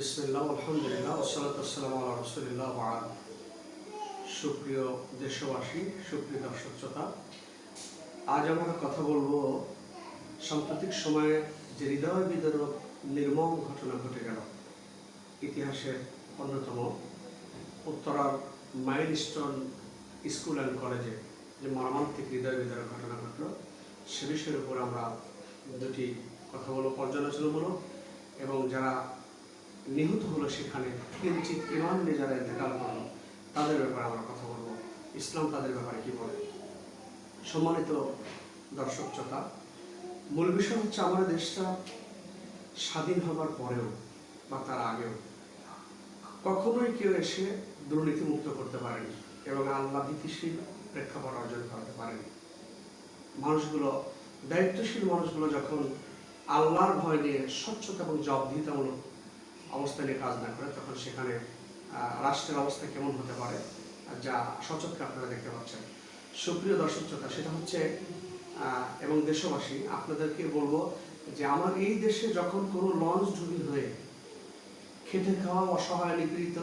বিসমিল্লাহ, আলহামদুলিল্লাহ ওসালাত আসসালাম রসুলিল্লাহ ওয়াল সুপ্রিয় দেশবাসী, সুপ্রিয় দর্শক শ্রোতা আজ আমরা কথা বলব সাম্প্রতিক সময়ে যে হৃদয় বিদারক নির্মম ঘটনা ঘটে গেল, ইতিহাসের অন্যতম উত্তরার মাইলস্টোন স্কুল অ্যান্ড কলেজে যে মর্মান্তিক হৃদয় বিদারক ঘটনা ঘটল, সে বিষয়ের উপর আমরা দুটি কথা বলব। পর্যালোচনামূলক এবং যারা নিহত হলো সেখানে। কিঞ্চিত ইমান নিয়ে যারা ইন্তেকাল করল, তাদের ব্যাপারে আমরা কথা বলব। ইসলাম তাদের ব্যাপারে কি বলে? সম্মানিত দর্শক শ্রোতা, মূল বিষয় হচ্ছে আমাদের দেশটা স্বাধীন হবার পরেও বা তার আগেও কখনোই কেউ এসে দুর্নীতিমুক্ত করতে পারেনি এবং আল্লাহ ভীতিশীল প্রেক্ষাপট অর্জন করতে পারেনি। মানুষগুলো, দায়িত্বশীল মানুষগুলো যখন আল্লাহর ভয় নিয়ে স্বচ্ছতা এবং জবাবদিহিতামূলক অবস্থা নিয়ে কাজ না করে, তখন সেখানে রাষ্ট্রের অবস্থা কেমন হতে পারে, যা সচক্ষে আপনারা দেখতে পাচ্ছেন। সুপ্রিয় দর্শক শ্রোতা, সেটা হচ্ছে এবং দেশবাসী, আপনাদেরকে বলব যে আমার এই দেশে যখন কোনো লঞ্চ ডুবি হয়ে খেটে খাওয়া অসহায় নিপীড়িত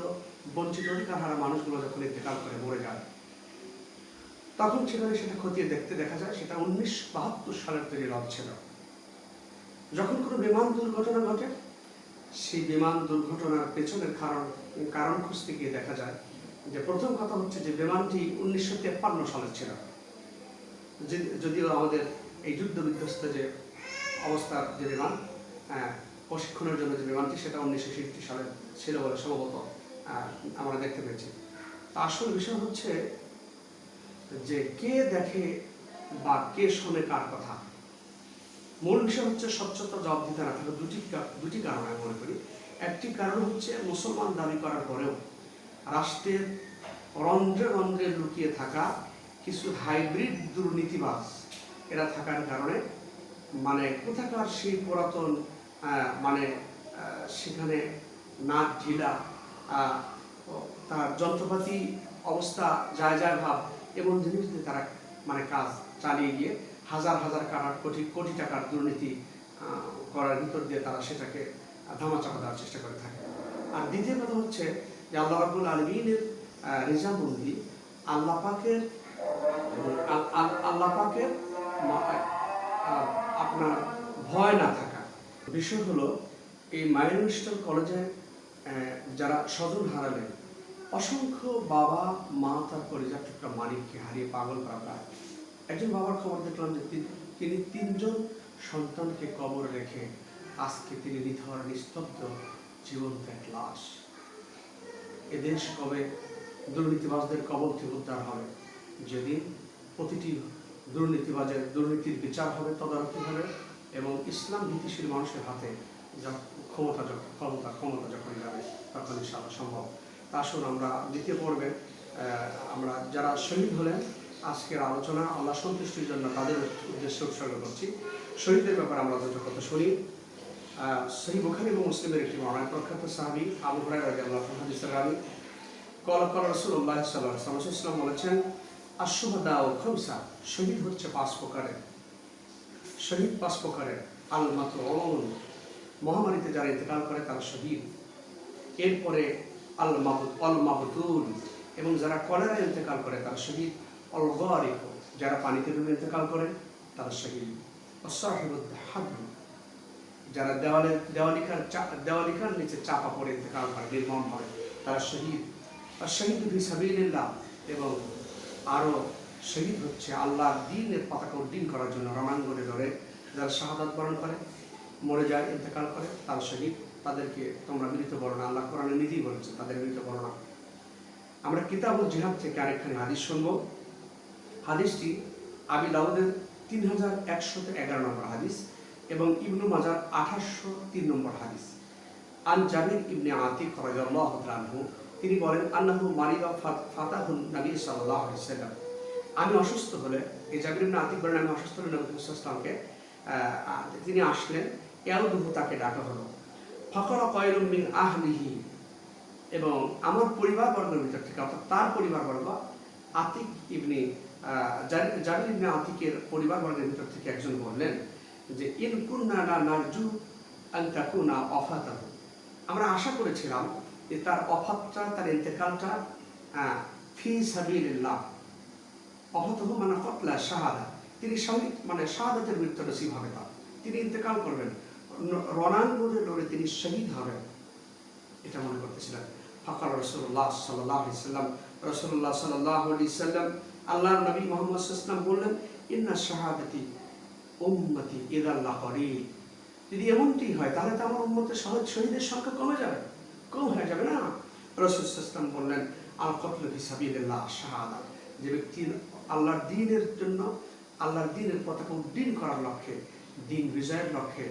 বঞ্চিত অধিকার হারা মানুষগুলো যখন ইন্তেকাল করে মরে যায়, তখন সেখানে সেটা খতিয়ে দেখতে দেখা যায়, সেটা উনিশ বাহাত্তর সালের তৈরি লঞ্চ ছিল। যখন কোনো বিমান দুর্ঘটনা ঘটে সেই বিমান দুর্ঘটনার পেছনের কারণ কারণ খুঁজতে গিয়ে দেখা যায় যে প্রথম কথা হচ্ছে যে বিমানটি উনিশশো তেপ্পান্ন সালের ছিল। যদিও আমাদের এই যুদ্ধ বিধ্বস্ত যে অবস্থার যে বিমান প্রশিক্ষণের জন্য যে বিমানটি, সেটা উনিশশো ছেষট্টি সালে ছিল বলে সম্ভবত আমরা দেখতে পেয়েছি। আসল বিষয় হচ্ছে যে কে দেখে বা কে শোনে কার কথা? মূল বিষয় হচ্ছে স্বচ্ছতা জবাবদিহিতা না থাকা দুটি দুটি কারণ আমি মনে করি। একটি কারণ হচ্ছে মুসলমান দাবি করার পরেও রাষ্ট্রের রন্ধ্রে রন্ধ্রে লুকিয়ে থাকা কিছু হাইব্রিড দুর্নীতিবাজ, এরা থাকার কারণে মানে কোথাকার সেই পুরাতন মানে সেখানে নাক ঢিলা তার যন্ত্রপাতি অবস্থা যায় যায় ভাব এবং জিনিস দিয়ে তারা মানে কাজ চালিয়ে গিয়ে হাজার হাজার টাকার কোটি কোটি টাকার দুর্নীতি করার ভিতর দিয়ে তারা সেটাকে ধামাচাপা দেওয়ার চেষ্টা করে থাকে। আর দ্বিতীয় কথা হচ্ছে যে আল্লাহ রাবুল আলমিনের রেজামন্দি আল্লাহ পাকের, আল- আল- আল্লাহ পাকের আপনার ভয় না থাকা। বিষয় হলো এই মাইনস্টার কলেজে যারা স্বজন হারালেন, অসংখ্য বাবা, মা, তার পরিজার টুকরা মানিককে হারিয়ে পাগল করা প্রায় একজন বাবার খবর দেখলাম যে তিনি- তিনি তিনজন সন্তানকে কবর রেখে আজকে তিনি নিথর, নিস্তব্ধ জীবন্ত এক লাশ। এ দেশ কবে দুর্নীতিবাজদের কবল থেকে উদ্ধার হবে? যেদিন প্রতিটি দুর্নীতিবাজের দুর্নীতির বিচার হবে তদারকি হবে এবং ইসলাম ভীতিশীল মানুষের হাতে যখন ক্ষমতা যখন ক্ষমতা ক্ষমতা যখন যাবে তখন ইনশাআল্লাহ সম্ভব। তা আসুন আমরা দ্বিতীয় পর্বে আমরা যারা শহীদ হলেন আজকের আলোচনা আল্লাহ সন্তুষ্টির জন্য তাদের উদ্দেশ্যে উৎসর্গ করছি। শহীদদের ব্যাপারে আমরা দুটো কথা শুনি। সহি বুখারী এবং মুসলিমের একটি মহান প্রখ্যাত সাহাবী আবু হুরায়রা রাদিয়াল্লাহু আনহু হাদিসের রাবী। কল কল রাসূলুল্লাহ সাল্লাল্লাহু আলাইহি ওয়াসাল্লাম বলেছেন আশুহাদা ও খমসা, শহীদ হচ্ছে পাঁচ প্রকারের। শহীদ পাঁচ প্রকারের। আল মাত্র মহামারীতে যারা ইন্তেকাল করে, তারা শহীদ। এরপরে আল মাহুদ অল মাহুদুল এবং যারা কলেরা ইন্তেকাল করে, তারা শহীদ। অল গরিক যারা পানিতে ডুবে ইন্তেকাল করে তারা শহীদ। অসাহিবুদ হাদ যারা দেওয়ালে দেওয়ালিকার দেওয়ালিকার নিচে চাপা পড়ে ইন্তেকাল করে, নির্মম হয়, তারা শহীদ। আর শহীদ সাবিল্লাহ এবং আরও শহীদ হচ্ছে আল্লাহর দিনের পতাকা উড্ডীন করার জন্য রণাঙ্গনে লড়ে, যারা শাহাদাত বরণ করে, মরে যায় ইন্তেকাল করে, তার শহীদ। তাদেরকে তোমরা মৃত বর্ণনা আল্লাহ কোরআনে নিজেই বলেছে, তাদের মৃত বর্ণনা আমরা কিতাবুল জিহাদ থেকে আরেকখানি হাদিস শুনব। হাদিসটি আবি দাউদের তিন হাজার একশত এগারো নম্বর হাদিস এবং ইবনু মাজার আঠাশশো তিন নম্বর হাদিস। আন জাবির ইবনে তাআলা আনহু, তিনি বলেন মারিদা ফাত- ফাতাহুন নবী সাল্লাল্লাহু আলাইহি সাল্লাম আমি অসুস্থ হলে, এই জাবির ইবনে আতিক বলেন, আমি অসুস্থ হলে নবী তিনি আসলেন ইয়াউদুহু তাকে ডাকা হলো। ফকরা কয়লুম মিন আহলিহি। এবং আমার পরিবারবর্গের ভিতর থেকে, অর্থাৎ তার পরিবারবর্গ আতিক ইবনে জারির ইবনে আতিকের পরিবারবর্গের ভিতর থেকে একজন বললেন যে, ইন কুন্না না নারজু আন তাকুনা অফাতাহু। আমরা আশা করেছিলাম যে তার অফাতটা, তার ইন্তেকালটা ফি সাবিলিল্লাহ। অহতহ মানে কতলা শাহাদা। তিনি শহীদ মানে শাহাদাতের মৃত্যু নসিব হবে তার। তিনি ইন্তেকাল করবেন। ন- রণাঙ্গনে লড়ে তিনি শহীদ হবেন। এটা মনে করতেছিলেন। ফকর রসুল্লাহ সাল্লাহ সাল্লাম। রসুল্লাহ সাল্লাহ সাল্লাম আল্লাহ নবী মোহাম্মদ ইসলাম বললেন, ইন্না শাহাদাতি উম্মতি ইদাল্লাহ করি। যদি এমনটি হয়, তাহলে তো আমার উম্মতের সহজ শহীদের সংখ্যা কমে যাবে। কম হয়ে যাবে না? রসুল ইসলাম বললেন আল কতল হিসাবিল্লাহ শাহাদা। যে ব্যক্তি আল্লাহর দিনের জন্য, আল্লাহর দিনের পতাকা উদ্দিন করার লক্ষ্যে, দিন বিজয়ের লক্ষ্যে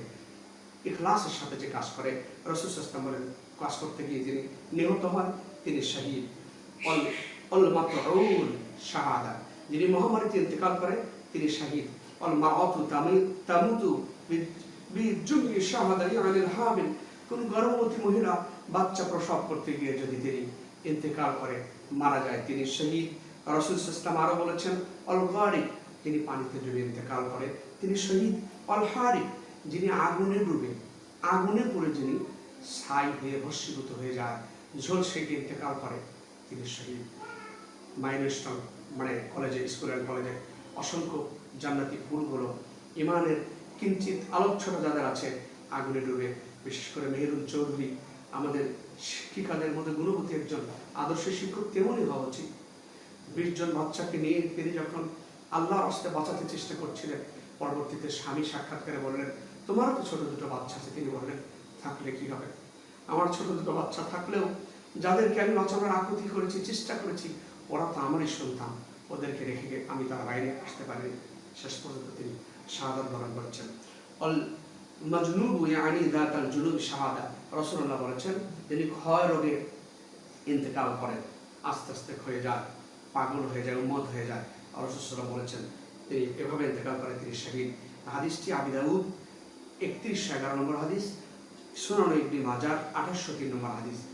ইখলাসের সাথে যে কাজ করে, রসুল বলেন, কাজ করতে গিয়ে যিনি নিহত হয় তিনি শহীদ। অল অল মাত্র শাহাদা। যিনি মহামারীতে ইন্তেকাল করে, তিনি শাহিদ। অল মা অতু তামি তামুতু বিজুগি শাহাদারি আনিল হাবিল কোন গর্ভবতী মহিলা বাচ্চা প্রসব করতে গিয়ে যদি তিনি ইন্তেকাল করে, মারা যায়, তিনি শহীদ। রসুল বলেছেন যিনি পানিতে ডুবে করে, তিনি শহীদ। অল হারিক যিনি আগুনে ডুবে, আগুনে পড়ে যিনি ছাই হয়ে ভস্মীভূত হয়ে যায় ঝোল সেকে ইন্তেকাল করে, তিনি শহীদ। মাইনস্টন মানে কলেজে স্কুল অ্যান্ড কলেজে অসংখ্য জান্নাতি ফুলগুলো ইমানের কিঞ্চিত আলোচ্ছনা যাদের আছে, আগুনে ডুবে, বিশেষ করে মেহেরুল চৌধুরী, আমাদের শিক্ষিকাদের মধ্যে গুণবতী একজন আদর্শ শিক্ষক তেমনই হওয়া উচিত। বিশ জন বাচ্চাকে নিয়ে তিনি যখন আল্লাহর হস্তে বাঁচাতে চেষ্টা করছিলেন, পরবর্তীতে স্বামী সাক্ষাৎকারে বললেন তোমারও তো ছোট দুটো বাচ্চা আছে, তিনি বললেন, থাকলে কি হবে? আমার ছোট দুটো বাচ্চা থাকলেও যাদেরকে আমি বাঁচানোর আকুতি করেছি, চেষ্টা করেছি ওরা তো আমারই সন্তান। ওদেরকে রেখে আমি তার বাইরে আসতে পারিনি শেষ পর্যন্ত তিনি শাহাদাত বরণ করেছেন। অল মজনুব ইয়ানি দাত আল জুনুব শাহাদা। রসুল্লাহ বলেছেন তিনি ক্ষয় রোগে ইন্তেকাল করেন, আস্তে আস্তে ক্ষয়ে যায়, পাগল হয়ে যায় উন্মত হয়ে যায়। রসুল্লাহ বলেছেন, তিনি এভাবে ইন্তেকাল করেন তিনি শহীদ। হাদিসটি আবিদাউদ একত্রিশশো এগারো নম্বর হাদিস, সুনান ইবনি মাজার আঠাশশো তিন নম্বর হাদিস।